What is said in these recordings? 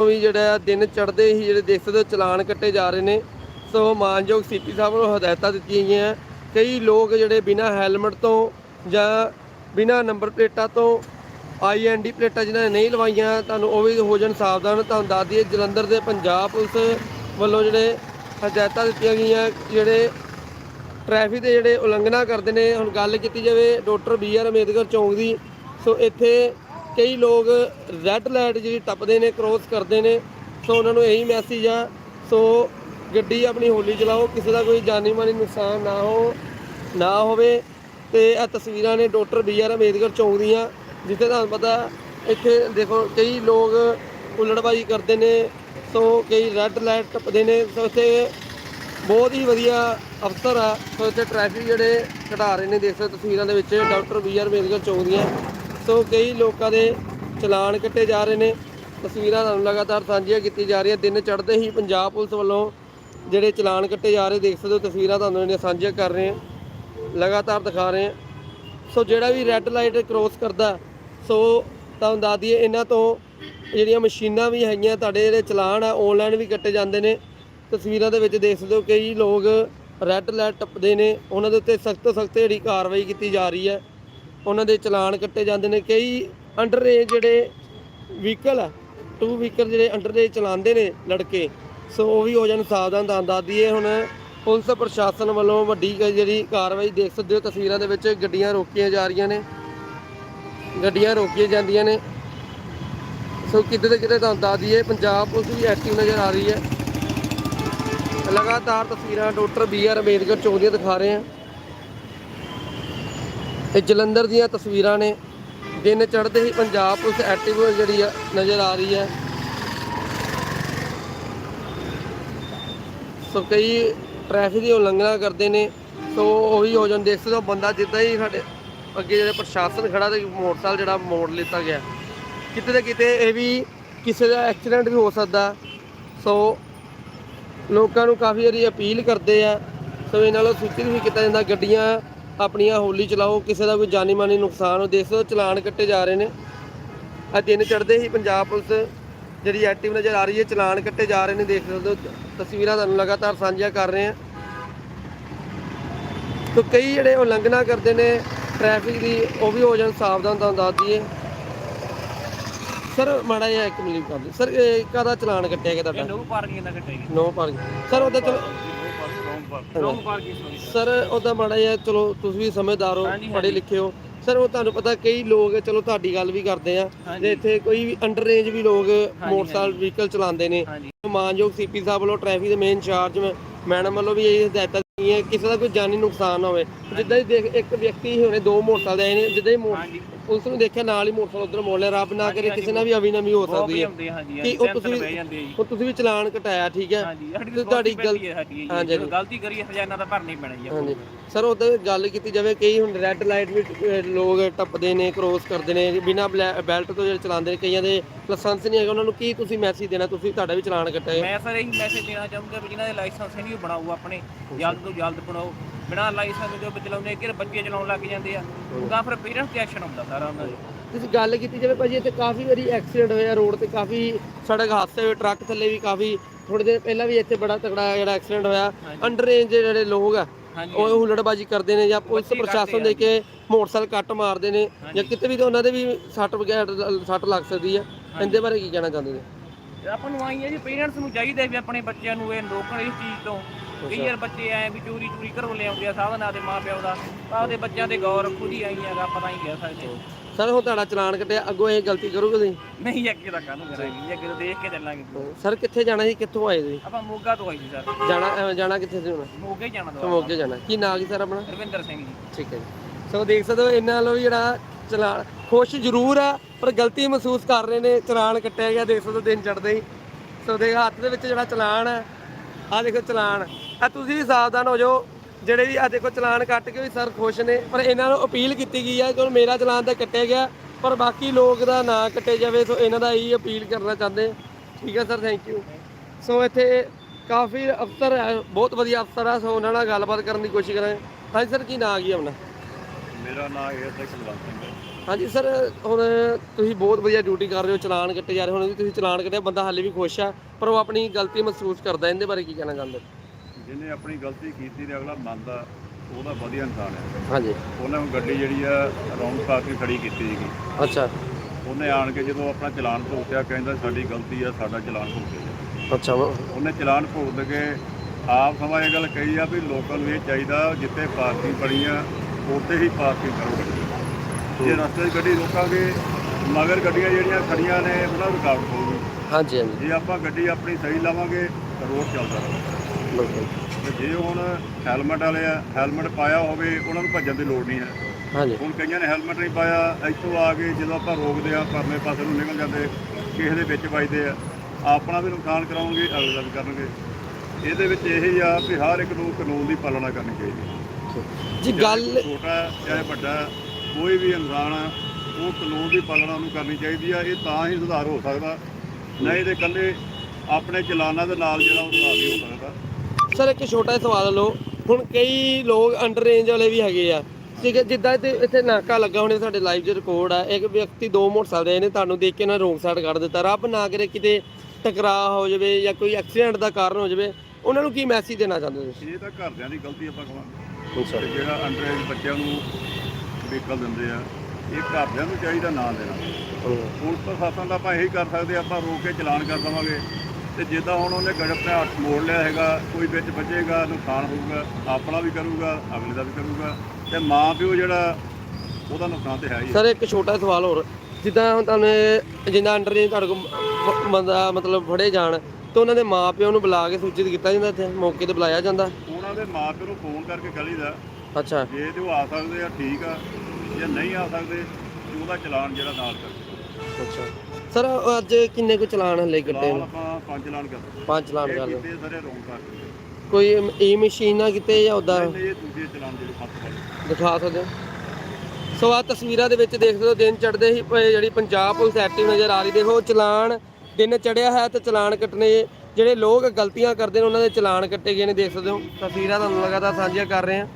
ਵੀ ਜਿਹੜਾ ਦਿਨ ਚੜ੍ਹਦੇ ਹੀ ਜਿਹੜੇ ਦੇਖ ਸਕਦੇ ਹੋ ਚਲਾਨ ਕੱਟੇ ਜਾ ਰਹੇ ਨੇ, ਸੋ ਮਾਨਯੋਗ ਸੀਪੀ ਸਾਹਿਬ ਵੱਲੋਂ ਹਦਾਇਤਾਂ ਦਿੱਤੀਆਂ ਗਈਆਂ ਕਈ ਲੋਕ ਜਿਹੜੇ ਬਿਨਾਂ ਹੈਲਮਟ ਤੋਂ ਜਾਂ ਬਿਨਾਂ ਨੰਬਰ ਪਲੇਟਾਂ ਤੋਂ ਆਈਐਨਡੀ ਪਲੇਟਾਂ ਜਿਹਨਾਂ ਨੇ ਨਹੀਂ ਲਵਾਈਆਂ, ਤੁਹਾਨੂੰ ਉਹ ਵੀ ਹੋ ਜਾਣ ਸਾਵਧਾਨ। ਤੁਹਾਨੂੰ ਦੱਸ ਦਈਏ, ਜਲੰਧਰ ਦੇ ਪੰਜਾਬ ਪੁਲਿਸ ਵੱਲੋਂ ਜਿਹੜੇ ਹਦਾਇਤਾਂ ਦਿੱਤੀਆਂ ਗਈਆਂ, ਜਿਹੜੇ ਟ੍ਰੈਫਿਕ ਦੇ ਜਿਹੜੇ ਉਲੰਘਣਾ ਕਰਦੇ ਨੇ, ਹੁਣ ਗੱਲ ਕੀਤੀ ਜਾਵੇ ਡਾਕਟਰ ਬੀ ਆਰ ਅੰਬੇਦਕਰ ਚੌਂਕ ਦੀ, ਸੋ ਇੱਥੇ ਕਈ ਲੋਕ ਰੈੱਡ ਲਾਈਟ ਜਿਹੜੀ ਟੱਪਦੇ ਨੇ ਕ੍ਰੋਸ ਕਰਦੇ ਨੇ, ਸੋ ਉਹਨਾਂ ਨੂੰ ਇਹੀ ਮੈਸੇਜ ਆ, ਸੋ ਗੱਡੀ ਆਪਣੀ ਹੌਲੀ ਚਲਾਓ, ਕਿਸੇ ਦਾ ਕੋਈ ਜਾਨੀ ਮਾਨੀ ਨੁਕਸਾਨ ਨਾ ਹੋ, ਨਾ ਹੋਵੇ, ਤੇ ਇਹ ਤਸਵੀਰਾਂ ਨੇ ਡਾਕਟਰ ਬੀ ਆਰ ਅੰਬੇਦਕਰ ਚੌਂਕ ਦੀਆਂ, ਜਿੱਥੇ ਤੁਹਾਨੂੰ ਪਤਾ ਇੱਥੇ ਦੇਖੋ ਕਈ ਲੋਕ ਉਲੜਬਾਜ਼ੀ ਕਰਦੇ ਨੇ, ਸੋ ਕਈ ਰੈੱਡ ਲਾਈਟ ਟੱਪਦੇ ਨੇ, ਸੋ ਇੱਥੇ ਬਹੁਤ ਹੀ ਵਧੀਆ ਅਫਸਰ ਆ, ਸੋ ਇੱਥੇ ਟ੍ਰੈਫਿਕ ਜਿਹੜੇ ਘਟਾ ਰਹੇ ਨੇ, ਦੇਖ ਸਕਦੇ ਹੋ ਤਸਵੀਰਾਂ ਦੇ ਵਿੱਚ, ਡਾਕਟਰ ਬੀ ਆਰ ਅੰਬੇਦਕਰ ਚੌਂਕ ਦੀਆਂ। ਸੋ ਕਈ ਲੋਕਾਂ ਦੇ ਚਲਾਨ ਕੱਟੇ ਜਾ ਰਹੇ ਨੇ। ਤਸਵੀਰਾਂ ਤੁਹਾਨੂੰ ਲਗਾਤਾਰ ਸਾਂਝੀਆਂ ਕੀਤੀ ਜਾ ਰਹੀਆਂ। ਦਿਨ ਚੜ੍ਹਦੇ ਹੀ ਪੰਜਾਬ ਪੁਲਿਸ ਵੱਲੋਂ ਜਿਹੜੇ ਚਲਾਨ ਕੱਟੇ ਜਾ ਰਹੇ, ਦੇਖ ਸਕਦੇ ਹੋ, ਤਸਵੀਰਾਂ ਤੁਹਾਨੂੰ ਇਹਨੇ ਸਾਂਝੀਆਂ ਕਰ ਰਹੇ ਹਾਂ। ਲਗਾਤਾਰ ਦਿਖਾ ਰਹੇ ਹਾਂ। ਸੋ ਜਿਹੜਾ ਵੀ ਰੈੱਡ ਲਾਈਟ ਕ੍ਰੋਸ ਕਰਦਾ, ਸੋ ਤੁਹਾਨੂੰ ਦੱਸ ਦਈਏ, ਇਹਨਾਂ ਤੋਂ ਜਿਹੜੀਆਂ ਮਸ਼ੀਨਾਂ ਵੀ ਹੈਗੀਆਂ, ਤੁਹਾਡੇ ਜਿਹੜੇ ਚਲਾਨ ਆ ਆਨਲਾਈਨ ਵੀ ਕੱਟੇ ਜਾਂਦੇ ਨੇ। ਤਸਵੀਰਾਂ ਦੇ ਵਿੱਚ ਦੇਖ ਸਕਦੇ ਹੋ, ਕਈ ਲੋਕ ਰੈੱਡ ਲਾਈਟ ਟੱਪਦੇ ਨੇ। ਉਹਨਾਂ ਦੇ ਉੱਤੇ ਸਖਤ ਤੋਂ ਸਖਤ ਜਿਹੜੀ ਕਾਰਵਾਈ ਕੀਤੀ ਜਾ ਰਹੀ ਹੈ। ਉਹਨਾਂ ਦੇ ਚਲਾਨ ਕੱਟੇ ਜਾਂਦੇ ਨੇ। ਕਈ ਅੰਡਰ ਏਜ ਜਿਹੜੇ ਵਹੀਕਲ ਆ ਟੂ ਵਹੀਕਲ ਜਿਹੜੇ ਅੰਡਰ ਏਜ ਚਲਾਉਂਦੇ ਨੇ ਲੜਕੇ, ਸੋ ਉਹ ਵੀ ਹੋ ਜਾਣ, ਸਾਵਧਾਨ ਤਾਂ ਦੱਸ ਹੁਣ ਪੁਲਿਸ ਪ੍ਰਸ਼ਾਸਨ ਵੱਲੋਂ ਵੱਡੀ ਜਿਹੜੀ ਕਾਰਵਾਈ ਦੇਖ ਸਕਦੇ ਹੋ, ਤਸਵੀਰਾਂ ਦੇ ਵਿੱਚ ਗੱਡੀਆਂ ਰੋਕੀਆਂ ਜਾ ਰਹੀਆਂ ਨੇ। ਗੱਡੀਆਂ ਰੋਕੀਆਂ ਜਾਂਦੀਆਂ ਨੇ। ਸੋ ਕਿਤੇ ਤੇ ਕਿਤੇ ਤੁਹਾਨੂੰ ਦੱਸ ਦਈਏ, ਪੰਜਾਬ ਪੁਲਿਸ ਵੀ ਐਕਟਿਵ ਨਜ਼ਰ ਆ ਰਹੀ ਹੈ। ਲਗਾਤਾਰ ਤਸਵੀਰਾਂ ਡਾਕਟਰ ਬੀ ਆਰ ਅੰਬੇਦਕਰ ਚੌਂਕ ਦੀਆਂ ਦਿਖਾ ਰਹੇ ਹਾਂ। ਇਹ ਜਲੰਧਰ ਦੀਆਂ ਤਸਵੀਰਾਂ ਨੇ। ਦਿਨ ਚੜ੍ਹਦੇ ਹੀ ਪੰਜਾਬ ਪੁਲਿਸ ਐਕਟਿਵ ਜਿਹੜੀ ਆ, ਨਜ਼ਰ ਆ ਰਹੀ ਹੈ। ਸੋ ਕਈ ਟ੍ਰੈਫਿਕ ਦੀ ਉਲੰਘਣਾ ਕਰਦੇ ਨੇ। ਸੋ ਉਹੀ ਹੋ ਜਾਂਦੇ ਦੇਖ ਸਕਦੇ ਹੋ ਬੰਦਾ ਜਿੱਦਾਂ ਹੀ ਸਾਡੇ ਅੱਗੇ ਜਿਹੜਾ ਪ੍ਰਸ਼ਾਸਨ ਖੜਾ ਤੇ ਮੋਟਰਸਾਈਕਲ ਜਿਹੜਾ ਮੋੜ ਲਿੱਤਾ ਗਿਆ। ਕਿਤੇ ਨਾ ਕਿਤੇ ਇਹ ਵੀ ਕਿਸੇ ਦਾ ਐਕਸੀਡੈਂਟ ਵੀ ਹੋ ਸਕਦਾ। ਸੋ ਲੋਕਾਂ ਨੂੰ ਕਾਫੀ ਵਾਰੀ ਅਪੀਲ ਕਰਦੇ ਆ। ਸੋ ਇਹਨਾਂ ਨੂੰ ਸੂਚਿਤ ਵੀ ਕੀਤਾ ਜਾਂਦਾ, ਗੱਡੀਆਂ ਆਪਣੀਆਂ ਹੌਲੀ ਚਲਾਓ ਕਿਸੇ ਦਾ ਕੋਈ ਜਾਨੀ ਮਾਨੀ ਨੁਕਸਾਨ ਹੋ ਦੇਖ ਚਲਾਨ ਕੱਟੇ ਜਾ ਰਹੇ ਨੇ। ਆ ਦਿਨ ਚੜ੍ਹਦੇ ਹੀ ਪੰਜਾਬ ਪੁਲਿਸ ਜਿਹੜੀ ਐਕਟਿਵ ਨਜ਼ਰ ਆ ਰਹੀ ਹੈ ਚਲਾਨ ਕੱਟੇ ਜਾ ਰਹੇ ਨੇ ਦੇਖ ਸਕਦੇ ਹੋ। ਤਸਵੀਰਾਂ ਤੁਹਾਨੂੰ ਲਗਾਤਾਰ ਸਾਂਝੀਆਂ ਕਰ ਰਹੇ ਹਾਂ। ਤੋ ਕਈ ਜਿਹੜੇ ਉਲੰਘਣਾ ਕਰਦੇ ਨੇ ਟ੍ਰੈਫਿਕ ਦੀ ਉਹ ਵੀ ਹੋ ਜਾਣ ਸਾਵਧਾਨ ਤੁਹਾਨੂੰ ਦੱਸ ਦਈਏ। ਸਰ ਮਾੜਾ ਜਿਹਾ ਇੱਕ ਮਿੰਟ ਕਰ ਦਿਓ। ਸਰ ਇਹ ਕਾਹਦਾ ਚਲਾਨ ਕੱਟਿਆ ਗਿਆ ਤੁਹਾਡਾ? ਨੋ ਪਾਰਕਿੰਗ ਦਾ ਕੱਟੇਗੀ ਨੋ ਪਾਰਕਿੰਗ। ਸਰ ਉਹਦਾ ਚਲੋ ਰੋਂਗ ਪਾਰਕਿੰਗ ਸਰ ਉਹਦਾ ਮਾੜਾ ਜਿਹਾ ਚਲੋ ਤੁਸੀਂ ਵੀ ਸਮਝਦਾਰ ਹੋ ਹਾਂਜੀ, ਪੜ੍ਹੇ ਲਿਖੇ ਹੋ। ਸਰ ਉਹ ਤੁਹਾਨੂੰ ਪਤਾ ਕਈ ਲੋਕ ਚਲੋ ਤੁਹਾਡੀ ਗੱਲ ਵੀ ਕਰਦੇ ਆ। ਹਾਂਜੀ। ਤੇ ਇੱਥੇ ਕੋਈ ਵੀ ਅੰਡਰ ਰੇਂਜ ਵੀ ਲੋਕ ਮੋਟਰਸਾਈਕਲ ਵਹੀਕਲ ਚਲਾਉਂਦੇ ਨੇ। ਹਾਂਜੀ। ਮਾਨਯੋਗ ਸੀਪੀ ਸਾਹਿਬ ਵੱਲੋਂ ਟ੍ਰੈਫਿਕ ਦੇ ਮੇਨ ਇੰਚਾਰਜ ਮੈਡਮ ਵੱਲੋਂ ਵੀ ਇਹ ਹਦਾਇਤਾਂ ਦਿੱਤੀਆਂ ਕਿਸੇ ਦਾ ਕੋਈ ਜਾਨੀ ਨੁਕਸਾਨ ਨਾ ਹੋਵੇ। ਜਿੱਦਾਂ ਹੀ ਦੇਖ ਇੱਕ ਵਿਅਕਤੀ ਹੀ ਹੁਣੇ ਦੋ ਮੋਟਰਸਾਈਕਲ ਆਏ ਨੇ ਜਿੱਦਾਂ ਹੀ ਮੋਟਰ ਹਾਂਜੀ। ਪੁਲਿਸ ਨੂੰ ਦੇਖਿਆ ਨਾਲ ਹੀ ਮੋਟਰਸਾਈਕਲ ਉਧਰ ਮੋੜ ਲਿਆ ਰੱਬ ਨਾ ਕਰੇ ਕਿਸੇ ਨਾਲ ਵੀ ਅਵੀਨਮੀ ਹੋ ਬਹੁਤ ਸਕਦੀ ਵੀ ਹੈ। ਹੁੰਦੇ ਆ, ਹਾਂਜੀ ਕਿ ਉਹ ਤੁਸੀਂ ਬਹਿ ਜਾਂਦੇ ਆ ਜੀ। ਉਹ ਤੁਸੀਂ ਵੀ ਚਲਾਨ ਘਟਾਇਆ ਠੀਕ ਹੈ? ਹਾਂਜੀ ਸਾਡੀ ਤੇ ਤੁਹਾਡੀ ਗਲਤੀ ਹੈ ਸਾਡੀ ਜੀ ਹਾਂਜੀ, ਜਦੋਂ ਗਲਤੀ ਕਰੀਏ ਹਜ਼ਾਨਾ ਤਾਂ ਭਰਨੀ ਪੈਣਾ ਜੀ ਆਪਾਂ ਹਾਂਜੀ। ਸਰ ਉਹਦੇ ਗੱਲ ਕੀਤੀ ਜਾਵੇ ਕਈ ਹੁਣ ਰੈੱਡ ਲਾਈਟ ਵੀ ਅਹ, ਲੋਕ ਟੱਪਦੇ ਨੇ ਕ੍ਰੋਸ ਕਰਦੇ ਨੇ ਬਿਨਾ ਬੈਲਟ ਤੋਂ ਜਿਹੜੇ ਚਲਾਉਂਦੇ ਨੇ ਕਈਆਂ ਦੇ ਲਾਇਸੈਂਸ ਨਹੀਂ ਹੈਗਾ ਉਹਨਾਂ ਨੂੰ ਕੀ ਤੁਸੀਂ ਮੈਸੇਜ ਦੇਣਾ? ਤੁਸੀਂ ਤੁਹਾਡਾ ਵੀ ਚਲਾਨ ਕੱਟਿਆ ਹੈ ਮੈਂ ਸਰ ਇਹੀ ਮੈਸੇਜ ਦੇਣਾ ਚਾਹੂੰਗਾ ਵੀ ਜਿਨ੍ਹਾਂ ਦੇ ਲਾਇਸੈਂਸ ਨਹੀਂ ਉਹ ਬਣਾਓ ਆਪਣੇ। ਜਲਦ ਤੋਂ ਜਲਦ ਬਣਾਓ। ਬਿਨਾਂ ਲਾਇਸੈਂਸ ਦੇ ਚਲਾਉਂਦੇ ਕਿ ਬੱਚੇ ਚਲਾਉਣ ਲੱਗ ਜਾਂਦੇ ਆ। ਉਹਦਾ ਫਿਰ ਪੇਰੈਂਟਸ ਤੇ ਐਕਸ਼ਨ ਹੁੰਦਾ ਸਾਰਾ ਉਹਨਾਂ ਦੇ। ਤੁਸੀਂ ਗੱਲ ਕੀਤੀ ਜਾਵੇ ਭਾਜੀ ਇੱਥੇ ਕਾਫੀ ਵਾਰੀ ਐਕਸੀਡੈਂਟ ਹੋਇਆ ਰੋਡ ਤੇ ਕਾਫੀ ਸੜਕ ਹਾਦਸੇ ਹੋਏ ਟਰੱਕ ਥੱਲੇ ਵੀ ਕਾਫੀ ਥੋੜੇ ਦਿਨ ਪਹਿਲਾਂ ਵੀ ਇੱਥੇ ਬੜਾ ਤਕੜਾ ਜਿਹੜਾ ਐਕਸੀਡੈਂਟ ਹੋਇਆ। ਅੰਡਰ ਰੇਂਜ ਜਿਹੜੇ ਲੋਕ ਆ ਉਹ ਹੁਲੜਬਾਜੀ ਕਰਦੇ ਨੇ ਜਾਂ ਪੁਲਿਸ ਪ੍ਰਸ਼ਾਸਨ ਦੇ ਕੇ ਮੋਟਰਸਾਈਕਲ ਕੱਟ ਮਾਰਦੇ ਨੇ ਜਾਂ ਕਿਤੇ ਵੀ ਤਾਂ ਉਹਨਾਂ ਦੇ ਵੀ ਸੱਟ ਵਗੈਰਾ ਸੱਟ ਲੱਗ ਸਕਦੀ ਹੈ ਇਹਦੇ ਬਾਰੇ ਕੀ ਕਹਿਣਾ ਚਾਹੁੰਦੇ ਨੇ? ਤੇ ਆਪਾਂ ਨੂੰ ਆਈ ਹੈ ਜੀ ਪੇਰੈਂਟਸ ਨੂੰ ਚਾਹੀਦਾ ਵੀ ਆਪਣੇ ਬੱਚਿਆਂ ਨੂੰ ਇਹ ਰੋਕਣ ਇਸ ਚੀਜ਼ ਤੋਂ। ਕਈ ਵਾਰ ਬੱਚੇ ਐ ਵੀ ਚੋਰੀ ਚੋਰੀ ਘਰੋਂ ਲਿਆਉਂਦੇ ਆ ਸਾਧਨਾਂ ਦੇ ਮਾਪਿਓ ਦਾ ਆਪਦੇ ਬੱਚਿਆਂ ਦੇ ਗੌਰ ਖੁਦ ਹੀ ਆਈ ਹੈਗਾ ਪਤਾ ਹੀ ਕਹਿ ਸਕਦੇ ਸਰ ਹੁਣ ਤੁਹਾਡਾ ਚਲਾਨ ਕੱਟਿਆ ਅੱਗੋਂ ਇਹ ਗਲਤੀ ਕਰੋਗੇ ਤੁਸੀਂ? ਨਹੀਂ ਅੱਗੇ ਤਾਂ ਕਾਹਨੂੰ ਕਰਾਂਗੇ ਅੱਗੇ ਤਾਂ ਦੇਖ ਕੇ ਚੱਲਾਂਗੇ। ਸਰ ਕਿੱਥੇ ਜਾਣਾ ਸੀ ਕਿੱਥੋਂ ਆਏ ਤੁਸੀਂ? ਆਪਾਂ ਮੋਗਾ ਤੋਂ ਆਈ ਜੀ ਸਰ। ਜਾਣਾ ਅਹ ਜਾਣਾ ਕਿੱਥੇ ਸੀ ਹੁਣ? ਮੋਗਾ ਹੀ ਜਾਣਾ ਤੋਂ ਮੋਗੇ ਜਾਣਾ। ਕੀ ਨਾਂ ਕੀ ਸਰ ਆਪਣਾ? ਰਵਿੰਦਰ ਸਿੰਘ ਜੀ। ਠੀਕ ਹੈ ਜੀ। ਸੋ ਦੇਖ ਸਕਦੇ ਹੋ ਇਹਨਾਂ ਵੱਲੋਂ ਵੀ ਜਿਹੜਾ ਚਲਾਨ ਖੁਸ਼ ਜ਼ਰੂਰ ਆ ਪਰ ਗਲਤੀ ਮਹਿਸੂਸ ਕਰ ਰਹੇ ਨੇ ਚਲਾਨ ਕੱਟਿਆ ਗਿਆ ਦੇਖ ਸਕਦੇ ਹੋ ਦਿਨ ਚੜਦੇ ਹੀ। ਸੋ ਦੇਖ ਹੱਥ ਦੇ ਵਿੱਚ ਜਿਹੜਾ ਚਲਾਨ ਹੈ ਆ ਦੇਖੋ ਚਲਾਨ। ਆ ਤੁਸੀਂ ਵੀ ਸਾਵਧਾਨ ਹੋ ਜਾਓ। ਜਿਹੜੇ ਵੀ ਆ ਦੇਖੋ ਚਲਾਨ ਕੱਟ ਕੇ ਵੀ ਸਰ ਖੁਸ਼ ਨੇ ਪਰ ਇਹਨਾਂ ਨੂੰ ਅਪੀਲ ਕੀਤੀ ਗਈ ਹੈ ਕਿ ਹੁਣ ਮੇਰਾ ਚਲਾਨ ਤਾਂ ਕੱਟਿਆ ਗਿਆ ਪਰ ਬਾਕੀ ਲੋਕ ਦਾ ਨਾ ਕੱਟੇ ਜਾਵੇ ਸੋ ਇਹਨਾਂ ਦਾ ਇਹੀ ਅਪੀਲ ਕਰਨਾ ਚਾਹੁੰਦੇ ਠੀਕ ਹੈ ਸਰ ਥੈਂਕ ਯੂ ਸੋ ਇੱਥੇ ਕਾਫੀ ਅਫਸਰ ਹੈ ਬਹੁਤ ਵਧੀਆ ਅਫਸਰ ਆ ਸੋ ਉਹਨਾਂ ਨਾਲ ਗੱਲਬਾਤ ਕਰਨ ਦੀ ਕੋਸ਼ਿਸ਼ ਕਰਾਂਗੇ। ਹਾਂਜੀ ਸਰ ਕੀ ਨਾਂ ਆ ਗਈ ਆਪਣਾ? ਮੇਰਾ ਨਾਮ ਹੈ ਤੇ ਕੁਲਵੰਤ ਸਿੰਘ ਹੈ। ਹਾਂਜੀ ਸਰ ਹੁਣ ਤੁਸੀਂ ਬਹੁਤ ਵਧੀਆ ਡਿਊਟੀ ਕਰ ਰਹੇ ਹੋ ਚਲਾਨ ਕੱਟੇ ਜਾ ਰਹੇ ਹੁਣ ਵੀ ਤੁਸੀਂ ਚਲਾਨ ਕੱਟਿਆ ਬੰਦਾ ਹਾਲੇ ਵੀ ਖੁਸ਼ ਆ ਪਰ ਉਹ ਆਪਣੀ ਗਲਤੀ ਮਹਿਸੂਸ ਕਰਦਾ ਇਹਦੇ ਬਾਰੇ ਕੀ ਕਹਿਣਾ ਚਾਹੁੰਦੇ ਜਿਹਨੇ ਆਪਣੀ ਗਲਤੀ ਕੀਤੀ ਤੇ ਅਗਲਾ ਮੰਨਦਾ ਉਹਦਾ ਵਧੀਆ ਇਨਸਾਨ ਹੈ। ਹਾਂਜੀ। ਉਹਨੇ ਹੁਣ ਗੱਡੀ ਜਿਹੜੀ ਆ ਰੌਂਗ ਪਾਰਕਿੰਗ ਖੜੀ ਕੀਤੀ ਸੀਗੀ। ਅੱਛਾ। ਉਹਨੇ ਆਣ ਕੇ ਜਦੋਂ ਆਪਣਾ ਚਲਾਨ ਭੁਗਤਿਆ ਕਹਿੰਦਾ ਸਾਡੀ ਗਲਤੀ ਆ ਸਾਡਾ ਚਲਾਨ ਭੁਗਤਿਆ ਅੱਛਾ ਉਹਨੇ ਚਲਾਨ ਭੁਗਤ ਕੇ ਆਪ ਸਮਾਂ ਇਹ ਗੱਲ ਕਹੀ ਆ ਵੀ ਲੋਕਾਂ ਨੂੰ ਇਹ ਚਾਹੀਦਾ ਜਿੱਥੇ ਪਾਰਕਿੰਗ ਬਣੀ ਆ ਉੱਥੇ ਹੀ ਪਾਰਕਿੰਗ ਕਰੋ। ਜੇ ਰਸਤੇ 'ਚ ਗੱਡੀ ਰੋਕਾਂਗੇ ਮਗਰ ਗੱਡੀਆਂ ਜਿਹੜੀਆਂ ਖੜੀਆਂ ਨੇ ਉਹਨਾਂ ਨੂੰ ਰੁਕਾਵਟ ਹੋਊਗੀ। ਹਾਂਜੀ ਹਾਂਜੀ। ਜੇ ਆਪਾਂ ਗੱਡੀ ਆਪਣੀ ਸਹੀ ਲਾਵਾਂਗੇ ਤਾਂ ਰੋਡ ਚੱਲਦਾ ਰਹੇਗਾ। ਬਿਲਕੁਲ। ਤੇ ਜੇ ਹੁਣ ਹੈਲਮਟ ਵਾਲੇ ਆ ਹੈਲਮਟ ਪਾਇਆ ਹੋਵੇ ਉਹਨਾਂ ਨੂੰ ਭੱਜਣ ਦੀ ਲੋੜ ਨਹੀਂ ਹੈ। ਹਾਂਜੀ। ਹੁਣ ਕਈਆਂ ਨੇ ਹੈਲਮਟ ਨਹੀਂ ਪਾਇਆ ਇੱਥੋਂ ਆ ਕੇ ਜਦੋਂ ਆਪਾਂ ਰੋਕਦੇ ਆ ਪਰਲੇ ਪਾਸੇ ਨੂੰ ਨਿਕਲ ਜਾਂਦੇ ਕਿਸੇ ਦੇ ਵਿੱਚ ਵੱਜਦੇ ਆ ਆਪਣਾ ਵੀ ਨੁਕਸਾਨ ਕਰਾਉਂਗੇ ਅਗਲੇ ਦਾ ਵੀ ਕਰਨਗੇ। ਇਹਦੇ ਵਿੱਚ ਇਹੀ ਆ ਵੀ ਹਰ ਇੱਕ ਨੂੰ ਕਾਨੂੰਨ ਦੀ ਪਾਲਣਾ ਕਰਨੀ ਚਾਹੀਦੀ ਜੀ ਗੱਲ ਛੋਟਾ ਚਾਹੇ ਵੱਡਾ ਕੋਈ ਵੀ ਇਨਸਾਨ ਆ ਉਹ ਕਾਨੂੰਨ ਦੀ ਪਾਲਣਾ ਨੂੰ ਕਰਨੀ ਚਾਹੀਦੀ ਆ ਇਹ ਤਾਂ ਹੀ ਸੁਧਾਰ ਹੋ ਸਕਦਾ। ਨਹੀਂ ਤੇ ਇਕੱਲੇ ਆਪਣੇ ਚਲਾਨਾਂ ਦੇ ਨਾਲ ਜਿਹੜਾ ਉਹ ਸੁਧਾਰ ਨਹੀਂ ਹੋ ਸਕਦਾ। ਸਰ ਇੱਕ ਛੋਟਾ ਜਿਹਾ ਸਵਾਲ ਲਓ। ਹੁਣ ਕਈ ਲੋਕ ਅੰਡਰ ਰੇਂਜ ਵਾਲੇ ਵੀ ਹੈਗੇ ਆ। ਠੀਕ ਹੈ ਜਿੱਦਾਂ ਇੱਥੇ ਇੱਥੇ ਨਾਕਾ ਲੱਗਾ ਹੋਣੇ ਸਾਡੇ ਲਾਈਵ 'ਚ ਰਿਕਾਰਡ ਆ। ਇੱਕ ਵਿਅਕਤੀ ਦੋ ਮੋਟਰਸਾਈਕਲ ਆਏ ਨੇ ਤੁਹਾਨੂੰ ਦੇਖ ਕੇ ਨਾ ਰੋਂਗ ਸਾਈਡ ਕੱਢ ਦਿੱਤਾ। ਰੱਬ ਨਾ ਕਰੇ ਕਿਤੇ ਟਕਰਾਅ ਹੋ ਜਾਵੇ ਜਾਂ ਕੋਈ ਐਕਸੀਡੈਂਟ ਦਾ ਕਾਰਨ ਹੋ ਜਾਵੇ। ਉਹਨਾਂ ਨੂੰ ਕੀ ਮੈਸੇਜ ਦੇਣਾ ਚਾਹੁੰਦੇ ਤੁਸੀਂ? ਇਹ ਤਾਂ ਘਰਦਿਆਂ ਦੀ ਗਲਤੀ ਆਪਾਂ ਕਹਾਂਗੇ ਤੇ ਜਿਹੜਾ ਅੰਡਰ ਏਜ ਬੱਚਿਆਂ ਨੂੰ ਵਹੀਕਲ ਦਿੰਦੇ ਆ ਇਹ ਘਰਦਿਆਂ ਨੂੰ ਚਾਹੀਦਾ ਨਾ ਦੇਣਾ। ਪੁਲਿਸ ਪ੍ਰਸ਼ਾਸਨ ਦਾ ਆਪਾਂ ਇਹੀ ਕਰ ਸਕਦੇ ਆਪਾਂ ਰੋਕ ਕੇ ਚਲਾਨ ਕਰ ਦਵਾਂਗੇ। ਤੇ ਜਿੱਦਾਂ ਹੁਣ ਉਹਨੇ ਗੜਪ ਤੇ ਹੱਥ ਮੋੜ ਲਿਆ ਹੈਗਾ ਕੋਈ ਵਿੱਚ ਵੱਜੇਗਾ ਨੁਕਸਾਨ ਹੋਊਗਾ ਆਪਣਾ ਵੀ ਕਰੂਗਾ ਅਗਲੇ ਦਾ ਵੀ ਕਰੂਗਾ ਤੇ ਮਾਂ ਪਿਓ ਜਿਹੜਾ ਉਹਦਾ ਨੁਕਸਾਨ ਤੇ ਹੈ ਹੀ ਹੈ। ਸਰ ਇੱਕ ਛੋਟਾ ਸਵਾਲ ਹੋਰ ਜਿੱਦਾਂ ਹੁਣ ਤੁਹਾਨੂੰ ਜਿੱਦਾਂ ਅੰਡਰ ਰੇਂਜ ਤੁਹਾਡੇ ਕੋਲ ਬੰਦਾ ਮਤਲਬ ਫੜੇ ਜਾਣ ਤਾਂ ਉਹਨਾਂ ਦੇ ਮਾਪਿਆਂ ਨੂੰ ਬੁਲਾ ਕੇ ਸੂਚਿਤ ਕੀਤਾ ਜਾਂਦਾ ਇੱਥੇ ਮੌਕੇ ਤੇ ਬੁਲਾਇਆ ਜਾਂਦਾ? ਉਹਨਾਂ ਦੇ ਮਾਂ ਪਿਓ ਨੂੰ ਫੋਨ ਕਰਕੇ ਕਹੀਦਾ ਅੱਛਾ। ਜੇ ਤੇ ਉਹ ਆ ਸਕਦੇ ਆ ਠੀਕ ਆ ਜੇ ਨਹੀਂ ਆ ਸਕਦੇ ਤੇ ਉਹਦਾ ਚਲਾਨ ਜਿਹੜਾ ਨਾਲ ਕਰ ਅੱਛਾ। ਸਰ ਅੱਜ ਕਿੰਨੇ ਕੁ ਚਲਾਨ ਹਲੇ ਕੱਟੇ ਚਲਾਨ ਨੇ? ਆਪਾਂ ਪੰਜ ਚਲਾਨ ਕਰਦੇ ਪੰਜ ਚਲਾਨ ਇਹ ਕਰ ਲਓ ਕੀਤੇ ਸਾਰੇ ਰੋਂਗ ਕਰਦੇ ਕੋਈ ਈ ਮਸ਼ੀਨ ਨਾਲ ਕਿਤੇ ਜਾਂ ਉਦਾਂ ਨਹੀਂ ਇਹ ਦੂਜੇ ਚਲਾਨ ਜਿਹੜੇ ਹੱਥ ਵਾਲੇ ਦਿਖਾ ਸਕਦੇ ਹੋ। ਸੋ ਆ ਤਸਵੀਰਾਂ ਦੇ ਵਿੱਚ ਦੇਖ ਸਕਦੇ ਹੋ ਦਿਨ ਚੜ੍ਹਦੇ ਹੀ ਪਏ ਜਿਹੜੀ ਪੰਜਾਬ ਪੁਲਿਸ ਐਕਟਿਵ ਨਜ਼ਰ ਆ ਰਹੀ। ਦੇਖੋ ਚਲਾਨ ਦਿਨ ਚੜਿਆ ਹੈ ਤੇ ਚਲਾਨ ਕੱਟਣੇ ਜਿਹੜੇ ਲੋਕ ਗਲਤੀਆਂ ਕਰਦੇ ਨੇ ਉਹਨਾਂ ਦੇ ਚਲਾਨ ਕੱਟੇ ਗਏ ਨੇ ਦੇਖ ਸਕਦੇ ਹੋ। ਤਸਵੀਰਾਂ ਤੁਹਾਨੂੰ ਲਗਾਤਾਰ ਸਾਂਝੀਆਂ ਕਰ ਰਹੇ ਹਾਂ।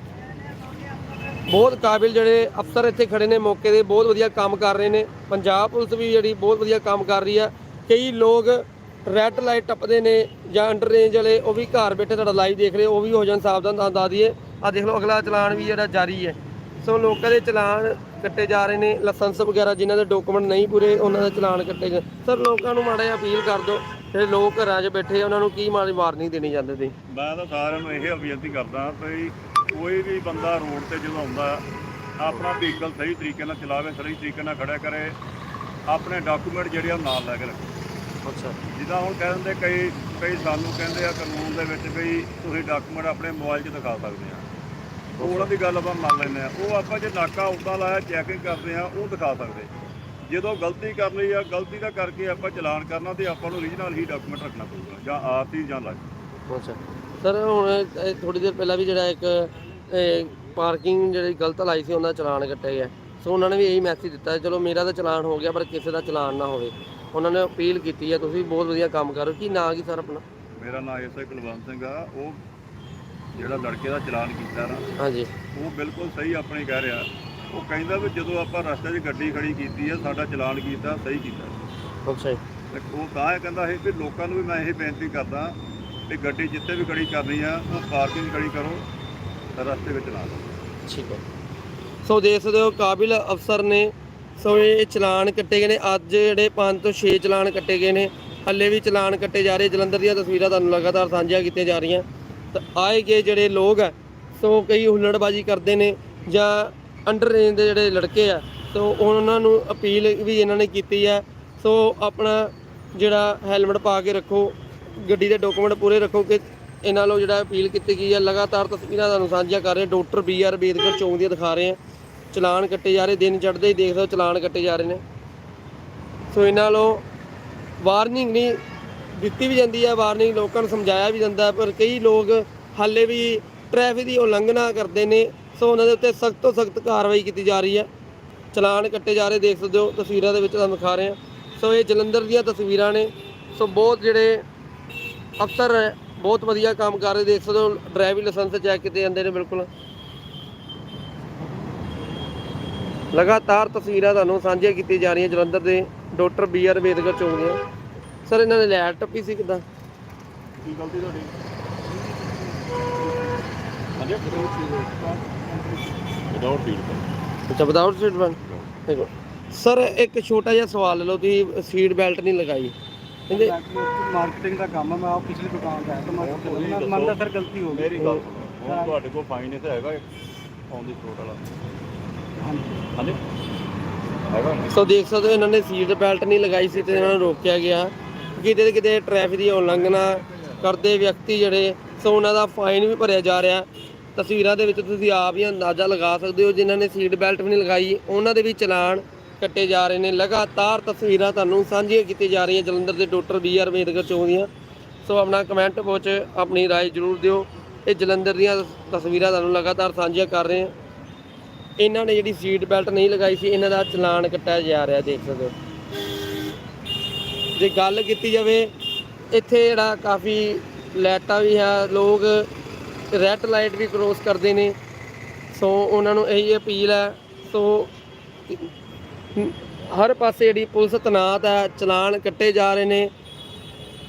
ਬਹੁਤ ਕਾਬਿਲ ਜਿਹੜੇ ਅਫਸਰ ਇੱਥੇ ਖੜੇ ਨੇ ਮੌਕੇ ਦੇ ਬਹੁਤ ਵਧੀਆ ਕੰਮ ਕਰ ਰਹੇ ਨੇ। ਪੰਜਾਬ ਪੁਲਿਸ ਵੀ ਜਿਹੜੀ ਬਹੁਤ ਵਧੀਆ ਕੰਮ ਕਰ ਰਹੀ ਆ। ਕਈ ਲੋਕ ਰੈੱਡ ਲਾਈਟ ਟੱਪਦੇ ਨੇ ਜਾਂ ਅੰਡਰ ਰੇਂਜ ਵਾਲੇ, ਉਹ ਵੀ ਘਰ ਬੈਠੇ ਤੁਹਾਡਾ ਲਾਈਵ ਦੇਖ ਰਹੇ, ਉਹ ਵੀ ਹੋ ਜਾਣ, ਸਾਵਧਾਨ ਤਾਂ ਦੱਸ ਦਈਏ। ਆ ਦੇਖ ਲਓ, ਅਗਲਾ ਚਲਾਨ ਵੀ ਜਿਹੜਾ ਜਾਰੀ ਹੈ। ਸੋ ਲੋਕਾਂ ਦੇ ਚਲਾਨ ਕੱਟੇ ਜਾ ਰਹੇ ਨੇ, ਲਾਇਸੈਂਸ ਵਗੈਰਾ ਜਿਨ੍ਹਾਂ ਦੇ ਡਾਕੂਮੈਂਟ ਨਹੀਂ ਪੂਰੇ, ਉਹਨਾਂ ਦੇ ਚਲਾਨ ਕੱਟੇ ਗਏ। ਸਰ, ਲੋਕਾਂ ਨੂੰ ਮਾੜਾ ਜਿਹਾ ਅਪੀਲ ਕਰ ਦਿਓ, ਜਿਹੜੇ ਲੋਕ ਘਰਾਂ 'ਚ ਬੈਠੇ ਉਹਨਾਂ ਨੂੰ ਕੀ ਮਾੜੀ ਵਾਰਨਿੰਗ ਦੇਣੀ ਚਾਹੁੰਦੇ ਤੁਸੀਂ? ਮੈਂ ਤਾਂ ਸਾਰਿਆਂ ਨੂੰ ਇਹ ਬੇਨਤੀ ਕਰਦਾ ਵੀ ਕੋਈ ਵੀ ਬੰਦਾ ਰੋਡ ਤੇ ਜਦੋਂ ਆਉਂਦਾ, ਆਪਣਾ ਵਹੀਕਲ ਸਹੀ ਤਰੀਕੇ ਨਾਲ ਚਲਾਵੇ, ਸਹੀ ਤਰੀਕੇ ਨਾਲ ਖੜਿਆ ਕਰੇ, ਆਪਣੇ ਡਾਕੂਮੈਂਟ ਜਿਹੜੇ ਆ ਨਾਲ ਲੈ ਕੇ ਰੱਖੇ। ਅੱਛਾ। ਜਿੱਦਾਂ ਹੁਣ ਕਹਿ ਦਿੰਦੇ ਕਈ ਕਈ ਸਾਨੂੰ ਕਹਿੰਦੇ ਆ ਕਾਨੂੰਨ ਦੇ ਵਿੱਚ ਵੀ ਤੁਸੀਂ ਡਾਕੂਮੈਂਟ ਆਪਣੇ ਮੋਬਾਈਲ 'ਚ ਦਿਖਾ ਸਕਦੇ ਆ। ਉਹ ਉਹਨਾਂ ਦੀ ਗੱਲ ਆਪਾਂ ਮੰਨ ਲੈਂਦੇ ਆ। ਉਹ ਆਪਾਂ ਜੇ ਨਾਕਾ ਉੱਦਾਂ ਲਾਇਆ ਚੈਕਿੰਗ ਕਰਦੇ ਆ ਉਹ ਦਿਖਾ ਸਕਦੇ। ਜਦੋਂ ਗਲਤੀ ਕਰ ਲਈ ਆ ਗਲਤੀ ਦਾ ਕਰਕੇ ਆਪਾਂ ਚਲਾਨ ਕਰਨਾ ਤੇ ਆਪਾਂ ਨੂੰ ਓਰੀਜਨਲ ਹੀ ਡਾਕੂਮੈਂਟ ਰੱਖਣਾ ਪਊਗਾ ਜਾਂ ਆਰਸੀ ਜਾਂ ਲਾਇਸੈਂਸ ਅੱਛਾ। ਸਰ ਹੁਣ ਥੋੜੀ ਦੇਰ ਪਹਿਲਾਂ ਵੀ ਜਿਹੜਾ ਇੱਕ ਪਾਰਕਿੰਗ ਜਿਹੜੀ ਗਲਤ ਲਾਈ ਸੀ ਉਹਨਾਂ ਦਾ ਚਲਾਨ ਕੱਟਿਆ ਗਿਆ। ਸੋ ਉਹਨਾਂ ਨੇ ਵੀ ਇਹੀ ਮੈਸੇਜ ਦਿੱਤਾ ਚਲੋ ਮੇਰਾ ਤਾਂ ਚਲਾਨ ਹੋ ਗਿਆ ਪਰ ਕਿਸੇ ਦਾ ਚਲਾਨ ਨਾ ਹੋਵੇ। ਉਹਨਾਂ ਨੇ ਅਪੀਲ ਕੀਤੀ ਹੈ ਤੁਸੀਂ ਬਹੁਤ ਵਧੀਆ ਕੰਮ ਕਰ ਰਹੇ ਹੋ। ਕੀ ਨਾਂ ਕੀ ਸਰ ਆਪਣਾ? ਮੇਰਾ ਨਾਮ ਐਸਏ ਕੁਲਵੰਤ ਸਿੰਘ ਆ। ਉਹ ਜਿਹੜਾ ਲੜਕੇ ਦਾ ਚਲਾਨ ਕੀਤਾ ਨਾ ਹਾਂਜੀ। ਉਹ ਬਿਲਕੁਲ ਸਹੀ ਆਪਣੀ ਕਹਿ ਰਿਹਾ। ਉਹ ਕਹਿੰਦਾ ਵੀ ਜਦੋਂ ਆਪਾਂ ਰਸਤੇ 'ਚ ਗੱਡੀ ਖੜੀ ਕੀਤੀ ਹੈ ਸਾਡਾ ਚਲਾਨ ਕੀਤਾ ਸਹੀ ਕੀਤਾ। ਅੱਛਾ ਜੀ। ਤੇ ਉਹ ਤਾਂ ਇਹ ਕਹਿੰਦਾ ਹੈ ਵੀ ਲੋਕਾਂ ਨੂੰ ਵੀ ਮੈਂ ਇਹ ਬੇਨਤੀ ਕਰਦਾ ਵੀ ਗੱਡੀ ਜਿੱਥੇ ਵੀ ਖੜੀ ਕਰਨੀ ਆ ਉਹ ਪਾਰਕਿੰਗ ਖੜੀ ਕਰੋ ਰਸਤੇ ਵਿੱਚ ਨਾ ਕਰੋ ਠੀਕ ਹੈ। ਸੋ ਦੇਖ ਸਕਦੇ ਹੋ ਕਾਬਿਲ ਅਫਸਰ ਨੇ ਸੋ ਇਹ ਚਲਾਨ ਕੱਟੇ ਗਏ ਨੇ। ਅੱਜ ਜਿਹੜੇ 5 ਤੋਂ 6 ਚਲਾਨ ਕੱਟੇ ਗਏ ਨੇ। ਹੱਲੇ ਵੀ ਚਲਾਨ ਕੱਟੇ ਜਾ ਰਹੇ। ਜਲੰਧਰ ਦੀਆਂ ਤਸਵੀਰਾਂ ਤੁਹਾਨੂੰ ਲਗਾਤਾਰ ਸਾਂਝੀਆਂ ਕੀਤੀਆਂ ਜਾ ਰਹੀਆਂ। ਤਾਂ ਆਏ ਗਏ ਜਿਹੜੇ ਲੋਕ ਆ, ਸੋ ਕਈ ਹੁੱਲੜਬਾਜੀ ਕਰਦੇ ਨੇ ਜਾਂ ਅੰਡਰ ਰੇਂਜ ਦੇ ਜਿਹੜੇ ਲੜਕੇ ਆ, ਸੋ ਉਹਨਾਂ ਨੂੰ ਅਪੀਲ ਵੀ ਇਹਨਾਂ ਨੇ ਕੀਤੀ ਹੈ ਸੋ ਆਪਣਾ ਜਿਹੜਾ ਹੈਲਮਟ ਪਾ ਕੇ ਰੱਖੋ, ਗੱਡੀ ਦੇ ਡਾਕੂਮੈਂਟ ਪੂਰੇ ਰੱਖੋ ਕਿ ਇਹਨਾਂ ਨੂੰ ਜਿਹੜਾ ਅਪੀਲ ਕੀਤੀ ਗਈ ਹੈ ਲਗਾਤਾਰ ਤਸਵੀਰਾਂ ਤੁਹਾਨੂੰ ਸਾਂਝੀਆਂ ਕਰ ਰਹੇ ਡਾਕਟਰ ਬੀ ਆਰ ਅੰਬੇਦਕਰ ਚੌਂਕ ਦੀਆਂ ਦਿਖਾ ਰਹੇ ਹਾਂ। ਚਲਾਨ ਕੱਟੇ ਜਾ ਰਹੇ ਦਿਨ ਚੜ੍ਹਦੇ ਹੀ ਦੇਖਦੇ ਹੋ ਚਲਾਨ ਕੱਟੇ ਜਾ ਰਹੇ ਨੇ। ਸੋ ਇਹਨਾਂ ਨੂੰ ਵਾਰਨਿੰਗ ਨਹੀਂ ਦਿੱਤੀ ਵੀ ਜਾਂਦੀ ਹੈ ਵਾਰਨਿੰਗ ਲੋਕਾਂ ਨੂੰ ਸਮਝਾਇਆ ਵੀ ਜਾਂਦਾ ਪਰ ਕਈ ਲੋਕ ਹਾਲੇ ਵੀ ਟ੍ਰੈਫਿਕ ਦੀ ਉਲੰਘਣਾ ਕਰਦੇ ਨੇ। ਸੋ ਉਹਨਾਂ ਦੇ ਉੱਤੇ ਸਖਤ ਤੋਂ ਸਖਤ ਕਾਰਵਾਈ ਕੀਤੀ ਜਾ ਰਹੀ ਹੈ। ਚਲਾਨ ਕੱਟੇ ਜਾ ਰਹੇ ਦੇਖ ਸਕਦੇ ਹੋ ਤਸਵੀਰਾਂ ਦੇ ਵਿੱਚ ਤੁਹਾਨੂੰ ਦਿਖਾ ਰਹੇ ਹਾਂ। ਸੋ ਇਹ ਜਲੰਧਰ ਦੀਆਂ ਤਸਵੀਰਾਂ ਨੇ। ਸੋ ਬਹੁਤ ਜਿਹੜੇ ਅਫਸਰ ਹੈ, ਬਹੁਤ ਵਧੀਆ ਕੰਮ ਕਰ ਰਹੇ ਦੇਖ ਸਕਦੇ ਹੋ ਡਰਾਈਵਿੰਗ ਲਾਇਸੈਂਸ ਚੈੱਕ ਕੀਤੇ ਜਾਂਦੇ ਨੇ ਬਿਲਕੁਲ। ਲਗਾਤਾਰ ਤਸਵੀਰਾਂ ਤੁਹਾਨੂੰ ਸਾਂਝੀਆਂ ਕੀਤੀਆਂ ਜਾ ਰਹੀਆਂ ਜਲੰਧਰ ਦੇ ਡਾਕਟਰ ਬੀ ਆਰ ਅੰਬੇਦਕਰ ਚੌਂਕ ਦੀਆਂ। ਸਰ ਇਹਨਾਂ ਨੇ ਲੈਟ ਟੱਪੀ ਸੀ ਕਿਦਾਂ? ਕੀ ਗਲਤੀ ਤੁਹਾਡੀ? ਹਾਂਜੀ। ਵਿਦਆਊਟ ਫੀਡ ਅੱਛਾ ਵਿਦਆਊਟ ਸੀਟ ਬੈਲਟ ਦੇਖੋ ਸਰ ਇੱਕ ਛੋਟਾ ਜਿਹਾ ਸਵਾਲ ਲੈ ਲਓ ਤੁਸੀਂ ਸੀਟ ਬੈਲਟ ਨਹੀਂ ਲਗਾਈ। ਕਹਿੰਦੇ ਮਾਰਕੀਟਿੰਗ ਦਾ ਕੰਮ ਹੈ ਮੈਂ ਆਪ ਪਿਛਲੀ ਦੁਕਾਨ ਦਾ ਹੈ ਤਾਂ ਮੈਂ ਮੰਨਦਾ ਸਰ ਗਲਤੀ ਹੋ ਗਈ। ਮੇਰੀ ਗੱਲ ਤੁਹਾਡੇ ਕੋਲ ਫਾਈਨ ਇੱਥੇ ਹੈਗਾ ਔਨ ਦੀ ਵਾਲਾ। ਹਾਂਜੀ ਹੈਗਾ ਸੋ ਦੇਖ ਸਕਦੇ ਹੋ ਇਹਨਾਂ ਨੇ ਸੀਟ ਬੈਲਟ ਨਹੀਂ ਲਗਾਈ ਸੀ ਤੇ ਇਹਨਾਂ ਨੂੰ ਰੋਕਿਆ ਗਿਆ ਕਿਤੇ ਕਿਤੇ ਟ੍ਰੈਫਿਕ ਦੀ ਉਲੰਘਣਾ ਕਰਦੇ ਵਿਅਕਤੀ ਜਿਹੜੇ ਸੋ ਉਹਨਾਂ ਦਾ ਫਾਈਨ ਵੀ ਭਰਿਆ ਜਾ ਰਿਹਾ ਤਸਵੀਰਾਂ ਦੇ ਵਿੱਚ ਤੁਸੀਂ ਆਪ ਹੀ ਅੰਦਾਜ਼ਾ ਲਗਾ ਸਕਦੇ ਹੋ ਜਿਨ੍ਹਾਂ ਨੇ ਸੀਟ ਬੈਲਟ ਵੀ ਨਹੀਂ ਲਗਾਈ ਉਹਨਾਂ ਦੇ ਵੀ ਚਲਾਨ ਕੱਟੇ ਜਾ ਰਹੇ ਨੇ ਲਗਾਤਾਰ ਤਸਵੀਰਾਂ ਤੁਹਾਨੂੰ ਸਾਂਝੀਆਂ ਕੀਤੀਆਂ ਜਾ ਰਹੀਆਂ ਜਲੰਧਰ ਦੇ ਡਾਕਟਰ ਬੀ ਆਰ ਅੰਬੇਦਕਰ ਚੌਂਕ ਦੀਆਂ ਸੋ ਆਪਣਾ ਕਮੈਂਟ ਵਿੱਚ ਆਪਣੀ رائے ਜ਼ਰੂਰ ਦਿਓ ਇਹ ਜਲੰਧਰ ਦੀਆਂ ਤਸਵੀਰਾਂ ਤੁਹਾਨੂੰ ਲਗਾਤਾਰ ਸਾਂਝੀਆਂ ਕਰ ਰਹੇ ਹਾਂ ਇਹਨਾਂ ਨੇ ਜਿਹੜੀ ਸੀਟ ਬੈਲਟ ਨਹੀਂ ਲਗਾਈ ਸੀ, ਇਹਨਾਂ ਦਾ ਚਲਾਨ ਕੱਟਿਆ ਜਾ ਰਿਹਾ, ਦੇਖ ਸਕਦੇ ਹੋ। ਜੇ ਗੱਲ ਕੀਤੀ ਜਾਵੇ, ਇੱਥੇ ਜਿਹੜਾ ਕਾਫੀ ਲਾਈਟਾਂ ਵੀ ਹੈ ਲੋਕ ਰੈੱਡ ਲਾਈਟ ਵੀ ਕ੍ਰੋਸ ਕਰਦੇ ਨੇ। ਸੋ ਉਹਨਾਂ ਨੂੰ ਇਹੀ ਅਪੀਲ ਹੈ, ਸੋ ਹਰ ਪਾਸੇ ਜਿਹੜੀ ਪੁਲਿਸ ਤਨਾਤ ਹੈ, ਚਲਾਨ ਕੱਟੇ ਜਾ ਰਹੇ ਨੇ।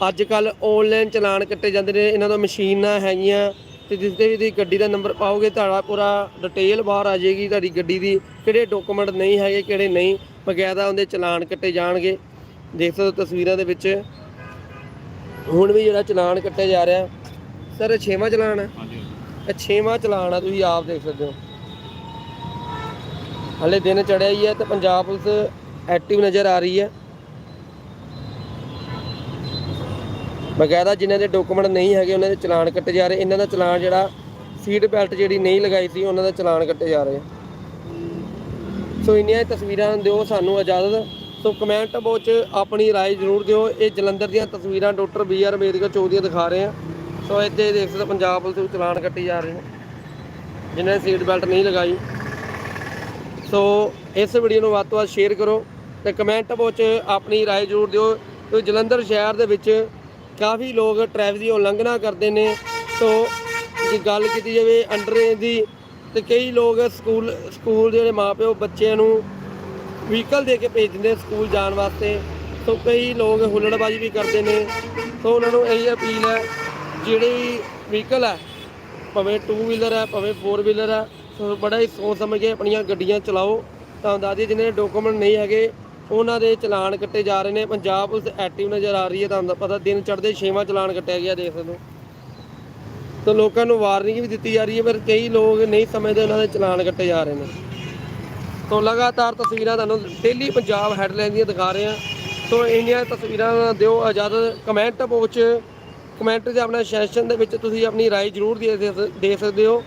ਅੱਜ ਕੱਲ ਆਨਲਾਈਨ ਚਲਾਨ ਕੱਟੇ ਜਾਂਦੇ ਨੇ, ਇਹਨਾਂ ਤੋਂ ਮਸ਼ੀਨਾਂ ਹੈਗੀਆਂ। ਤੇ ਜਿਸ ਦੇ ਵੀ ਤੁਸੀਂ ਗੱਡੀ ਦਾ ਨੰਬਰ ਪਾਓਗੇ ਤੁਹਾਡਾ ਪੂਰਾ ਡਿਟੇਲ ਬਾਹਰ ਆ ਜਾਏਗੀ ਤੁਹਾਡੀ ਗੱਡੀ ਦੀ ਕਿਹੜੇ ਡਾਕੂਮੈਂਟ ਨਹੀਂ ਹੈਗੇ ਕਿਹੜੇ ਨਹੀਂ ਬਕਾਇਦਾ ਉਹਦੇ ਚਲਾਨ ਕੱਟੇ ਜਾਣਗੇ। ਦੇਖ ਸਕਦੇ ਹੋ ਤਸਵੀਰਾਂ ਦੇ ਵਿੱਚ। ਹੁਣ ਵੀ ਜਿਹੜਾ ਚਲਾਨ ਕੱਟਿਆ ਜਾ ਰਿਹਾ ਸਰ ਇਹ ਛੇਵਾਂ ਚਲਾਨ ਹੈ ਹਾਂਜੀ ਇਹ ਛੇਵਾਂ ਚਲਾਨ ਆ ਤੁਸੀਂ ਆਪ ਦੇਖ ਸਕਦੇ ਹੋ। ਹਲੇ ਦਿਨ ਚੜਿਆ ਹੀ ਹੈ ਤੇ ਪੰਜਾਬ ਪੁਲਿਸ ਐਕਟਿਵ ਨਜ਼ਰ ਆ ਰਹੀ ਹੈ। ਬਕਾਇਦਾ ਜਿਨ੍ਹਾਂ ਦੇ ਡਾਕੂਮੈਂਟ ਨਹੀਂ ਹੈਗੇ ਉਹਨਾਂ ਦੇ ਚਲਾਨ ਕੱਟੇ ਜਾ ਰਹੇ ਇਹਨਾਂ ਦਾ ਚਲਾਨ ਜਿਹੜਾ ਸੀਟ ਬੈਲਟ ਜਿਹੜੀ ਨਹੀਂ ਲਗਾਈ ਸੀ ਉਹਨਾਂ ਦਾ ਚਲਾਨ ਕੱਟੇ ਜਾ ਰਹੇ ਸੋ ਇੰਨੀਆਂ ਹੀ ਤਸਵੀਰਾਂ ਦਿਓ ਸਾਨੂੰ ਇਜਾਜ਼ਤ ਸੋ ਕਮੈਂਟ ਬਾਕਸ 'ਚ ਆਪਣੀ رائے ਜ਼ਰੂਰ ਦਿਓ ਇਹ ਜਲੰਧਰ ਦੀਆਂ ਤਸਵੀਰਾਂ ਡਾਕਟਰ ਬੀ ਆਰ ਅੰਬੇਦਕਰ ਚੌਕ ਦੀਆਂ ਦਿਖਾ ਰਹੇ ਹਾਂ ਸੋ ਇੱਥੇ ਦੇਖ ਸਕਦੇ ਹੋ ਪੰਜਾਬ ਪੁਲਿਸ ਦੇ ਚਲਾਨ ਕੱਟੇ ਜਾ ਰਹੇ ਨੇ ਜਿਨ੍ਹਾਂ ਨੇ ਸੀਟ ਬੈਲਟ ਨਹੀਂ ਲਗਾਈ ਸੋ ਇਸ ਵੀਡੀਓ ਨੂੰ ਵੱਧ ਤੋਂ ਵੱਧ ਸ਼ੇਅਰ ਕਰੋ ਤੇ ਕਮੈਂਟ ਬਾਕਸ 'ਚ ਆਪਣੀ رائے ਜ਼ਰੂਰ ਦਿਓ ਕਿ ਜਲੰਧਰ ਸ਼ਹਿਰ ਦੇ ਵਿੱਚ ਕਾਫੀ ਲੋਕ ਟ੍ਰੈਫਿਕ ਦੀ ਉਲੰਘਣਾ ਕਰਦੇ ਨੇ। ਸੋ ਜੇ ਗੱਲ ਕੀਤੀ ਜਾਵੇ ਅੰਡਰ ਏਜ ਦੀ, ਤੇ ਕਈ ਲੋਕ ਸਕੂਲ ਸਕੂਲ ਦੇ ਜਿਹੜੇ ਮਾਪਿਓ ਬੱਚਿਆਂ ਨੂੰ ਵਹੀਕਲ ਦੇ ਕੇ ਭੇਜ ਦਿੰਦੇ ਸਕੂਲ ਜਾਣ ਵਾਸਤੇ। ਸੋ ਕਈ ਲੋਕ ਹੁੱਲੜਬਾਜ਼ੀ ਵੀ ਕਰਦੇ ਨੇ। ਸੋ ਉਹਨਾਂ ਨੂੰ ਇਹੀ ਅਪੀਲ ਹੈ, ਜਿਹੜੀ ਵਹੀਕਲ ਹੈ, ਭਾਵੇਂ 2 ਵੀਲਰ ਹੈ, ਭਾਵੇਂ 4 ਵੀਲਰ ਹੈ, ਸੋ ਬੜਾ ਹੀ ਸੋਚ ਸਮਝ ਕੇ ਆਪਣੀਆਂ ਗੱਡੀਆਂ ਚਲਾਓ। ਤਾਂ ਦਾਦੀ ਜਿਹਨੇ ਡਾਕੂਮੈਂਟ ਨਹੀਂ ਹੈਗੇ ਉਹਨਾਂ ਦੇ ਚਲਾਨ ਕੱਟੇ ਜਾ ਰਹੇ ਨੇ ਪੰਜਾਬ ਪੁਲਿਸ ਐਕਟਿਵ ਨਜ਼ਰ ਆ ਰਹੀ ਹੈ ਤੁਹਾਨੂੰ ਤਾਂ ਪਤਾ ਦਿਨ ਚੜ੍ਹਦੇ ਛੇਵਾਂ ਚਲਾਨ ਕੱਟਿਆ ਗਿਆ ਦੇਖ ਸਕਦੇ ਹੋ ਤਾਂ ਲੋਕਾਂ ਨੂੰ ਵਾਰਨਿੰਗ ਵੀ ਦਿੱਤੀ ਜਾ ਰਹੀ ਹੈ ਪਰ ਕਈ ਲੋਕ ਨਹੀਂ ਸਮਝਦੇ ਉਹਨਾਂ ਦੇ ਚਲਾਨ ਕੱਟੇ ਜਾ ਰਹੇ ਨੇ ਸੋ ਲਗਾਤਾਰ ਤਸਵੀਰਾਂ ਤੁਹਾਨੂੰ ਡੇਲੀ ਪੰਜਾਬ ਹੈਡਲਾਈਨ ਦੀਆਂ ਦਿਖਾ ਰਹੇ ਹਾਂ ਸੋ ਇੰਨੀਆਂ ਤਸਵੀਰਾਂ ਦਿਓ ਇਜਾਜ਼ਤ ਕਮੈਂਟ ਬਾਕਸ ਕਮੈਂਟ ਦੇ ਆਪਣਾ ਸੈਸ਼ਨ ਦੇ ਵਿੱਚ ਤੁਸੀਂ ਆਪਣੀ رائے ਜ਼ਰੂਰ ਦੇ ਦੇ- ਦੇ ਸਕਦੇ ਹੋ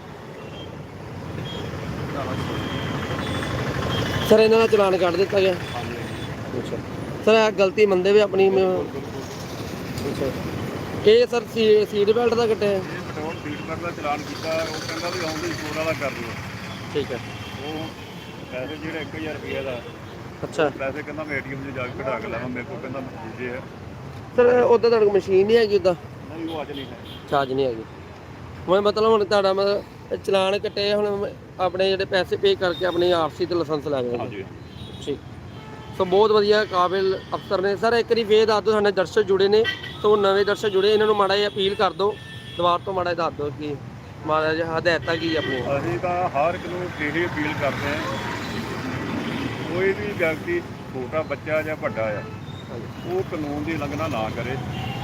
ਸਰ ਇਹਨਾਂ ਦਾ ਚਲਾਨ ਕੱਢ ਦਿੱਤਾ ਗਿਆ ਅੱਛਾ। ਸਰ ਇਹ ਗਲਤੀ ਮੰਨਦੇ ਵੀ ਆਪਣੀ ਅੱਛਾ। ਇਹ ਸਰ ਸੀਟ ਬੈਲਟ ਦਾ ਕੱਟਿਆ ਹੈ? ਇਹ ਪੈਟਰੋਲ ਫੀਡ ਦਾ ਚਲਾਨ ਕੀਤਾ ਉਹ ਕਹਿੰਦਾ ਵੀ ਔਨ ਦੀ ਸਪੋਟ ਵਾਲਾ ਕਰ ਦਿਓ ਠੀਕ ਹੈ। ਉਹ ਪੈਸੇ ਜਿਹੜੇ 1000 ਰੁਪਏ ਦਾ ਅੱਛਾ। ਪੈਸੇ ਕਹਿੰਦਾ ਮੈਂ ਏਟੀਐਮ 'ਚ ਜਾ ਕੇ ਕਢਾ ਕੇ ਲਾਵਾਂ ਮੇਰੇ ਕੋਲ ਕਹਿੰਦਾ ਦੂਜੇ ਆ। ਸਰ ਉਹਦਾ ਤੁਹਾਡੇ ਕੋਲ ਮਸ਼ੀਨ ਨਹੀਂ ਹੈਗੀ ਉਹਦਾ ਨਹੀਂ ਉਹ ਅੱਜ ਨਹੀਂ ਹੈ। ਚਾਰਜ ਨਹੀਂ ਹੈਗੀ। ਮੈਂ ਮਤਲਬ ਹੁਣ ਤੁਹਾਡਾ ਮਤਲਬ ਇਹ ਚਲਾਨ ਕੱਟੇ ਹੁਣ ਆਪਣੇ ਜਿਹੜੇ ਪੈਸੇ ਪੇ ਕਰਕੇ ਆਪਣੀ ਆਰਸੀ ਤੇ ਲਾਇਸੈਂਸ ਲੈ ਗਏ ਹਾਂਜੀ। ਠੀਕ। ਸੋ ਬਹੁਤ ਵਧੀਆ ਕਾਬਿਲ ਅਫਸਰ ਨੇ। ਸਰ ਇੱਕ ਵਾਰੀ ਫੇਰ ਦੱਸ ਦਿਓ ਸਾਡੇ ਦਰਸ਼ਕ ਜੁੜੇ ਨੇ ਸੋ ਨਵੇਂ ਦਰਸ਼ਕ ਜੁੜੇ ਇਹਨਾਂ ਨੂੰ ਮਾੜਾ ਜਿਹਾ ਅਪੀਲ ਕਰ ਦਿਓ। ਦੁਬਾਰਾ ਤੋਂ ਮਾੜਾ ਜਿਹਾ ਦੱਸ ਦਿਓ ਕਿ ਮਾੜਾ ਜਿਹਾ ਹਦਾਇਤਾਂ ਕੀ ਆਪਣੀ ਅਸੀਂ ਤਾਂ ਹਰ ਇੱਕ ਨੂੰ ਇਹੀ ਅਪੀਲ ਕਰਦੇ ਹਾਂ ਕੋਈ ਵੀ ਵਿਅਕਤੀ ਛੋਟਾ ਬੱਚਾ ਜਾਂ ਵੱਡਾ ਆ ਉਹ ਕਾਨੂੰਨ ਦੀ ਉਲੰਘਣਾ ਨਾ ਕਰੇ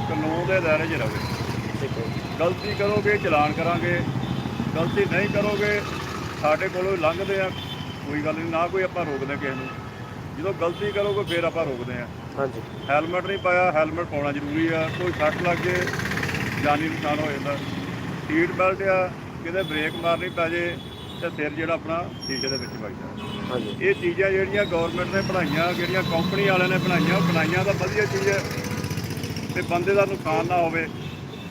ਕਾਨੂੰਨ ਦੇ ਦਾਇਰੇ 'ਚ ਰਹੇ ਗਲਤੀ ਕਰੋਗੇ ਚਲਾਨ ਕਰਾਂਗੇ ਗਲਤੀ ਨਹੀਂ ਕਰੋਗੇ ਸਾਡੇ ਕੋਲੋਂ ਲੰਘਦੇ ਆ ਕੋਈ ਗੱਲ ਨਹੀਂ ਨਾ ਕੋਈ ਆਪਾਂ ਰੋਕਦੇ ਕਿਸੇ ਨੂੰ। ਜਦੋਂ ਗਲਤੀ ਕਰੋਗੇ ਫਿਰ ਆਪਾਂ ਰੋਕਦੇ ਆ ਹਾਂਜੀ। ਹੈਲਮਟ ਨਹੀਂ ਪਾਇਆ ਹੈਲਮਟ ਪਾਉਣਾ ਜ਼ਰੂਰੀ ਆ। ਕੋਈ ਸੱਟ ਲੱਗ ਜੇ ਜਾਨੀ ਨੁਕਸਾਨ ਹੋ ਜਾਂਦਾ। ਸੀਟ ਬੈਲਟ ਆ ਕਿਤੇ ਬ੍ਰੇਕ ਮਾਰਨੀ ਪੈ ਜੇ ਤੇ ਸਿਰ ਜਿਹੜਾ ਆਪਣਾ ਸ਼ੀਸ਼ੇ ਦੇ ਵਿੱਚ ਵੱਜਦਾ ਹਾਂਜੀ। ਇਹ ਚੀਜ਼ਾਂ ਜਿਹੜੀਆਂ ਗਵਰਨਮੈਂਟ ਨੇ ਬਣਾਈਆਂ ਜਿਹੜੀਆਂ ਕੰਪਨੀ ਵਾਲਿਆਂ ਨੇ ਬਣਾਈਆਂ ਉਹ ਬਣਾਈਆਂ ਤਾਂ ਵਧੀਆ ਚੀਜ਼ ਹੈ ਤੇ ਬੰਦੇ ਦਾ ਨੁਕਸਾਨ ਨਾ ਹੋਵੇ।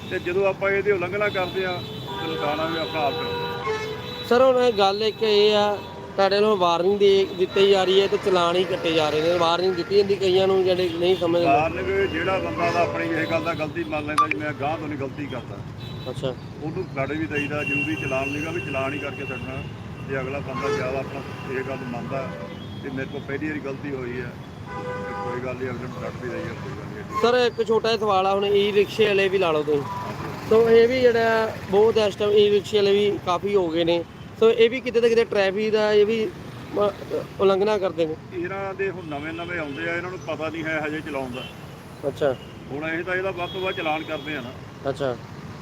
ਤੇ ਜਦੋਂ ਆਪਾਂ ਇਹਦੀ ਉਲੰਘਣਾ ਕਰਦੇ ਆ ਤੇ ਨੁਕਸਾਨ ਵੀ ਆਪਣਾ ਆਪ ਕਰੋ ਸਰ ਹੁਣ ਇਹ ਗੱਲ ਇੱਕ ਇਹ ਆ ਤੁਹਾਡੇ ਨੂੰ ਵਾਰਨਿੰਗ ਦੇ ਦਿੱਤੀ ਜਾ ਰਹੀ ਹੈ ਤੇ ਚਲਾਨ ਹੀ ਕੱਟੇ ਜਾ ਰਹੇ ਨੇ। ਵਾਰਨਿੰਗ ਦਿੱਤੀ ਜਾਂਦੀ ਕਈਆਂ ਨੂੰ ਜਿਹੜੇ ਨਹੀਂ ਸਮਝਦੇ। ਕਾਰਨ ਜਿਹੜਾ ਬੰਦਾ ਦਾ ਆਪਣੀ ਇਹ ਗੱਲ ਦਾ ਗਲਤੀ ਮੰਨ ਲੈਂਦਾ ਜੀ ਮੈਂ ਗਾਂਹ ਤੋਂ ਨਹੀਂ ਗਲਤੀ ਕਰਦਾ। ਅੱਛਾ। ਉਹਨੂੰ ਸਾਡੇ ਵੀ ਦਈਦਾ ਜ਼ਰੂਰੀ ਚਲਾਨ ਨਹੀਂਗਾ ਵੀ ਚਲਾਨ ਹੀ ਕਰਕੇ ਛੱਡਣਾ। ਜੇ ਅਗਲਾ ਬੰਦਾ ਜ਼ਿਆਦਾ ਆਪਣਾ ਇਹ ਗੱਲ ਮੰਨਦਾ ਕਿ ਮੇਰੇ ਕੋਲ ਪਹਿਲੀ ਵਾਰੀ ਗਲਤੀ ਹੋਈ ਹੈ। ਤੇ ਕੋਈ ਗੱਲ ਨਹੀਂ ਅਗਲੇ ਨੂੰ ਕੱਢ ਵੀ ਰਹੀ ਹੈ ਕੋਈ ਗੱਲ ਨਹੀਂ। ਸਰ ਇੱਕ ਛੋਟਾ ਜਿਹਾ ਸਵਾਲ ਆ ਹੁਣ ਈ ਰਿਕਸ਼ੇ ਵਾਲੇ ਵੀ ਲਾ ਲਓ ਤੁਸੀਂ। ਹਾਂਜੀ। ਸੋ ਇਹ ਵੀ ਜਿਹੜਾ ਬਹੁਤ ਇਸ ਟਾਈਮ ਈ ਰਿਕਸ਼ੇ ਵਾਲੇ ਵੀ ਕਾਫੀ ਹੋ ਗਏ ਨੇ। ਸੋ ਇਹ ਵੀ ਕਿਤੇ ਨਾ ਕਿਤੇ ਟ੍ਰੈਫਿਕ ਦਾ ਇਹ ਵੀ ਉਲੰਘਣਾ ਕਰਦੇ ਨੇ। ਇਹਨਾਂ ਦੇ ਹੁਣ ਨਵੇਂ ਨਵੇਂ ਆਉਂਦੇ ਆ ਇਹਨਾਂ ਨੂੰ ਪਤਾ ਨਹੀਂ ਹੈ ਹਜੇ ਚਲਾਉਣ ਦਾ। ਅੱਛਾ। ਹੁਣ ਇਹ ਤਾਂ ਇਹਦਾ ਵੱਧ ਤੋਂ ਵੱਧ ਚਲਾਨ ਕਰਦੇ ਆ ਨਾ। ਅੱਛਾ।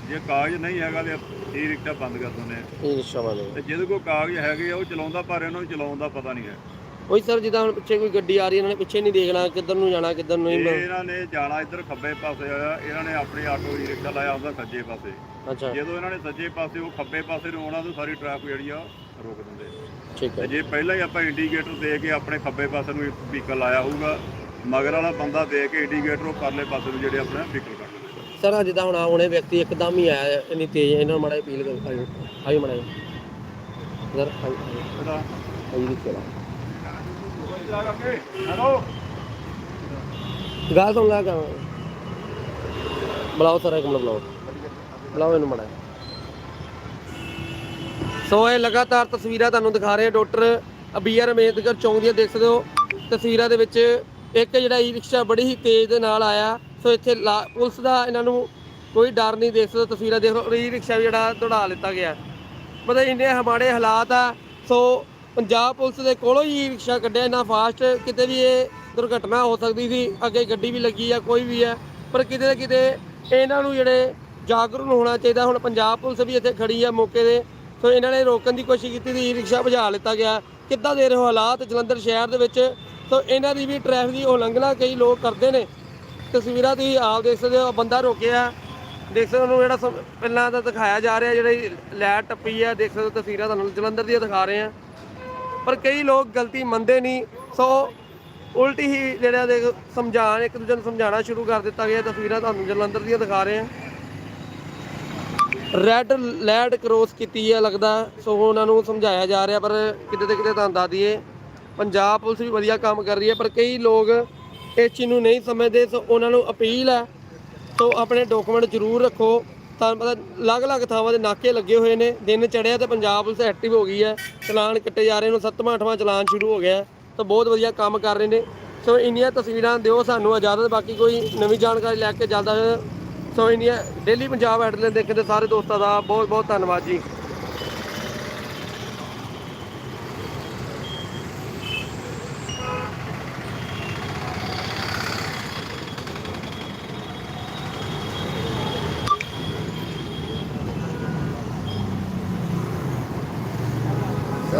ਜੇ ਕਾਗਜ਼ ਨਹੀਂ ਹੈਗਾ ਤੇ ਇਹ ਰਿਕਸ਼ਾ ਬੰਦ ਕਰ ਦਿੰਦੇ ਆ। ਈ ਰਿਕਸ਼ਾ ਵਾਲੇ ਤੇ ਜਿਹਦੇ ਕੋਲ ਕਾਗਜ਼ ਹੈਗੇ ਆ ਉਹ ਚਲਾਉਂਦਾ ਪਰ ਇਹਨਾਂ ਨੂੰ ਚਲਾਉਣ ਦਾ ਪਤਾ ਨਹੀਂ ਹੈ। ਉਹੀ ਸਰ ਜਿੱਦਾਂ ਹੁਣ ਪਿੱਛੇ ਕੋਈ ਗੱਡੀ ਆ ਰਹੀ ਇਹਨਾਂ ਨੇ ਪਿੱਛੇ ਨਹੀਂ ਦੇਖਣਾ ਕਿੱਧਰ ਨੂੰ ਜਾਣਾ ਕਿੱਧਰ ਨੂੰ ਇਹ ਨਹੀਂ ਇਹਨਾਂ ਨੇ ਜਾਣਾ ਇੱਧਰ ਖੱਬੇ ਪਾਸੇ ਆ ਇਹਨਾਂ ਨੇ ਆਪਣੇ ਆਟੋ ਈ ਰਿਕਸ਼ਾ ਲਾਇਆ ਹੁੰਦਾ ਸੱਜੇ ਪਾਸੇ। ਅੱਛਾ। ਜਦੋਂ ਇਹਨਾਂ ਨੇ ਸੱਜੇ ਪਾਸੇ ਉਹ ਖੱਬੇ ਪਾਸੇ ਨੂੰ ਆਉਣਾ ਤਾਂ ਸਾਰੀ ਟ੍ਰੈਫਿਕ ਜਿਹੜੀ ਆ ਰੋਕ ਦਿੰਦੇ। ਠੀਕ ਹੈ। ਜੇ ਪਹਿਲਾਂ ਹੀ ਆਪਾਂ ਇੰਡੀਕੇਟਰ ਦੇ ਕੇ ਆਪਣੇ ਖੱਬੇ ਪਾਸੇ ਨੂੰ ਵਹੀਕਲ ਲਾਇਆ ਹੋਊਗਾ ਮਗਰ ਵਾਲਾ ਬੰਦਾ ਦੇ ਕੇ ਇੰਡੀਕੇਟਰ ਉਹ ਪਰਲੇ ਪਾਸੇ ਨੂੰ ਜਿਹੜੇ ਆਪਣਾ ਵਹੀਕਲ ਕੱਢ ਸਰ ਜਿੱਦਾਂ ਹੁਣ ਆਉਣੇ ਵਿਅਕਤੀ ਇੱਕਦਮ ਹੀ ਆਇਆ ਇੰਨੀ ਤੇਜ਼ ਇਹਨਾਂ ਨੂੰ ਮਾੜਾ ਅਪੀਲ ਕਰ ਆਇਓ ਮਾੜਾ। ਸਰ ਆਇਓ ਇਹਦਾ ਆਇਓ ਰਿਕਸ਼ੇ ਹੈਲੋ। ਗੱਲ ਸੁਣ ਲਾ ਕਾ। ਬੁਲਾਓ ਸਰ, ਇੱਕ ਮਿੰਟ ਬੁਲਾਓ। ਬੁਲਾਓ ਇਹਨੂੰ ਮੜਾ ਸੋ ਇਹ ਲਗਾਤਾਰ ਤਸਵੀਰਾਂ ਤੁਹਾਨੂੰ ਦਿਖਾ ਰਹੇ ਹਾਂ ਡਾਕਟਰ ਅਬੀਆਰ ਅੰਬੇਦਕਰ ਚੌਂਕ ਦੀਆਂ, ਦੇਖ ਸਕਦੇ ਹੋ। ਤਸਵੀਰਾਂ ਦੇ ਵਿੱਚ ਇੱਕ ਜਿਹੜਾ ਈ ਰਿਕਸ਼ਾ ਬੜੀ ਹੀ ਤੇਜ਼ ਦੇ ਨਾਲ ਆਇਆ। ਸੋ ਇੱਥੇ ਲਾ- ਪੁਲਿਸ ਦਾ ਇਹਨਾਂ ਨੂੰ ਕੋਈ ਡਰ ਨਹੀਂ ਦੇਖ ਸਕਦੇ, ਤਸਵੀਰਾਂ ਦੇਖ ਲਓ। ਈ ਰਿਕਸ਼ਾ ਵੀ ਜਿਹੜਾ ਦੌੜਾ ਲਿੱਤਾ ਗਿਆ। ਮਤਲਬ ਇੰਨੇ ਹਮਾੜੇ ਹਾਲਾਤ ਆ। ਸੋ ਪੰਜਾਬ ਪੁਲਿਸ ਦੇ ਕੋਲੋਂ ਹੀ ਰਿਕਸ਼ਾ ਕੱਢਿਆ, ਇੰਨਾ ਫਾਸਟ ਕਿਤੇ ਵੀ ਇਹ ਦੁਰਘਟਨਾ ਹੋ ਸਕਦੀ ਸੀ, ਅੱਗੇ ਗੱਡੀ ਵੀ ਲੱਗੀ ਆ, ਕੋਈ ਵੀ ਆ, ਪਰ ਕਿਤੇ ਨਾ ਕਿਤੇ ਇਹਨਾਂ ਨੂੰ ਜਿਹੜੇ ਜਾਗਰੂਕ ਹੋਣਾ ਚਾਹੀਦਾ, ਹੁਣ ਪੰਜਾਬ ਪੁਲਿਸ ਵੀ ਇੱਥੇ ਖੜੀ ਆ ਮੌਕੇ ਦੇ ਸੋ ਇਹਨਾਂ ਨੇ ਰੋਕਣ ਦੀ ਕੋਸ਼ਿਸ਼ ਕੀਤੀ ਸੀ, ਰਿਕਸ਼ਾ ਭਜਾ ਲਿੱਤਾ ਗਿਆ, ਕਿੱਦਾਂ ਦੇ ਰਹੇ ਹੋ ਹਾਲਾਤ ਜਲੰਧਰ ਸ਼ਹਿਰ ਦੇ ਵਿੱਚ? ਸੋ ਇਹਨਾਂ ਦੀ ਵੀ ਟ੍ਰੈਫਿਕ ਦੀ ਉਲੰਘਣਾ ਕਈ ਲੋਕ ਕਰਦੇ ਨੇ, ਤਸਵੀਰਾਂ ਤੁਸੀਂ ਆਪ ਦੇਖ ਸਕਦੇ ਹੋ, ਬੰਦਾ ਰੋਕਿਆ, ਦੇਖ ਸਕਦੇ ਹੋ ਉਹਨੂੰ ਜਿਹੜਾ ਸਮ- ਪਹਿਲਾਂ ਤਾਂ ਦਿਖਾਇਆ ਜਾ ਰਿਹਾ, ਜਿਹੜੀ ਲੈਟ ਟੱਪੀ ਆ, ਦੇਖ ਸਕਦੇ ਹੋ ਤਸਵੀਰਾਂ ਤੁਹਾਨੂੰ, ਜਲੰਧਰ ਦੀਆਂ ਦਿਖਾ ਰਹੇ ਆ ਪਰ ਕਈ ਲੋਕ ਗਲਤੀ ਮੰਨਦੇ ਨਹੀਂ। ਸੋ ਉਲਟੀ ਹੀ ਜਿਹੜਾ ਦੇ ਸਮਝਾਣ ਇੱਕ ਦੂਜੇ ਨੂੰ ਸਮਝਾਉਣਾ ਸ਼ੁਰੂ ਕਰ ਦਿੱਤਾ ਗਿਆ। ਤਸਵੀਰਾਂ ਤੁਹਾਨੂੰ ਜਲੰਧਰ ਦੀਆਂ ਦਿਖਾ ਰਹੇ ਆ ਰੈੱਡ ਲੈਡ ਕ੍ਰੋਸ ਕੀਤੀ ਹੈ ਲੱਗਦਾ। ਸੋ ਉਹਨਾਂ ਨੂੰ ਸਮਝਾਇਆ ਜਾ ਰਿਹਾ, ਪਰ ਕਿਤੇ ਤੇ ਕਿਤੇ ਤੁਹਾਨੂੰ ਦੱਸ ਦਈਏ। ਪੰਜਾਬ ਪੁਲਿਸ ਵੀ ਵਧੀਆ ਕੰਮ ਕਰ ਰਹੀ ਹੈ, ਪਰ ਕਈ ਲੋਕ ਇਸ ਚੀਜ਼ ਨੂੰ ਨਹੀਂ ਸਮਝਦੇ। ਸੋ ਉਹਨਾਂ ਨੂੰ ਅਪੀਲ ਹੈ। ਸੋ ਆਪਣੇ ਡਾਕੂਮੈਂਟ ਜ਼ਰੂਰ ਰੱਖੋ। ਤਾਂ ਮਤਲਬ ਅਲੱਗ-ਅਲੱਗ ਥਾਵਾਂ ਦੇ ਨਾਕੇ ਲੱਗੇ ਹੋਏ ਨੇ, ਦਿਨ ਚੜਿਆ ਤੇ ਪੰਜਾਬ ਪੁਲਿਸ ਐਕਟਿਵ ਹੋ ਗਈ ਹੈ। ਚਲਾਨ ਕੱਟੇ ਜਾ ਰਹੇ ਨੇ ਸੱਤਵਾਂ, ਅੱਠਵਾਂ ਚਲਾਨ ਸ਼ੁਰੂ ਹੋ ਗਿਆ ਹੈ। ਤਾਂ ਬਹੁਤ ਵਧੀਆ ਕੰਮ ਕਰ ਰਹੇ ਨੇ। ਸੋ ਇੰਨੀਆਂ ਤਸਵੀਰਾਂ ਦਿਓ ਸਾਨੂੰ ਇਜਾਜ਼ਤ, ਬਾਕੀ ਕੋਈ ਨਵੀਂ ਜਾਣਕਾਰੀ ਲੈ ਕੇ ਚੱਲਦਾ ਸੋ ਇੰਨੀਆਂ ਡੇਲੀ ਪੰਜਾਬ ਹੈਡਲਾਈਨ ਦੇਖਣ ਦੇ ਸਾਰੇ ਦੋਸਤਾਂ ਦਾ ਬਹੁਤ ਬਹੁਤ ਧੰਨਵਾਦ ਜੀ।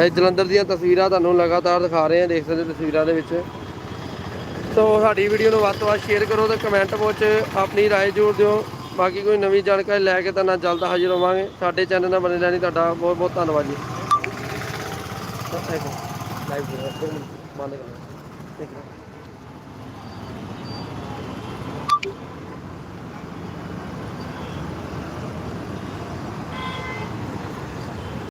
ਇਹ ਜਲੰਧਰ ਦੀਆਂ ਤਸਵੀਰਾਂ ਤੁਹਾਨੂੰ ਲਗਾਤਾਰ ਦਿਖਾ ਰਹੇ ਹਾਂ ਦੇਖ ਸਕਦੇ ਹੋ ਤਸਵੀਰਾਂ ਦੇ ਵਿੱਚ ਸੋ ਸਾਡੀ ਵੀਡੀਓ ਨੂੰ ਵੱਧ ਤੋਂ ਵੱਧ ਸ਼ੇਅਰ ਕਰੋ ਤੇ ਕਮੈਂਟ ਵਿੱਚ ਆਪਣੀ رائے ਜ਼ਰੂਰ ਦਿਓ ਬਾਕੀ ਕੋਈ ਨਵੀਂ ਜਾਣਕਾਰੀ ਲੈ ਕੇ ਤਾਂ ਨਾਲ ਜਲਦ ਹਾਜ਼ਰ ਹੋਵਾਂਗੇ ਸਾਡੇ ਚੈਨਲ ਨਾਲ ਬਣੇ ਰਹਿਣੀ ਤੁਹਾਡਾ ਬਹੁਤ ਬਹੁਤ ਧੰਨਵਾਦ ਜੀ ਲਾਈਵ ਬੰਦ ਕਰੋ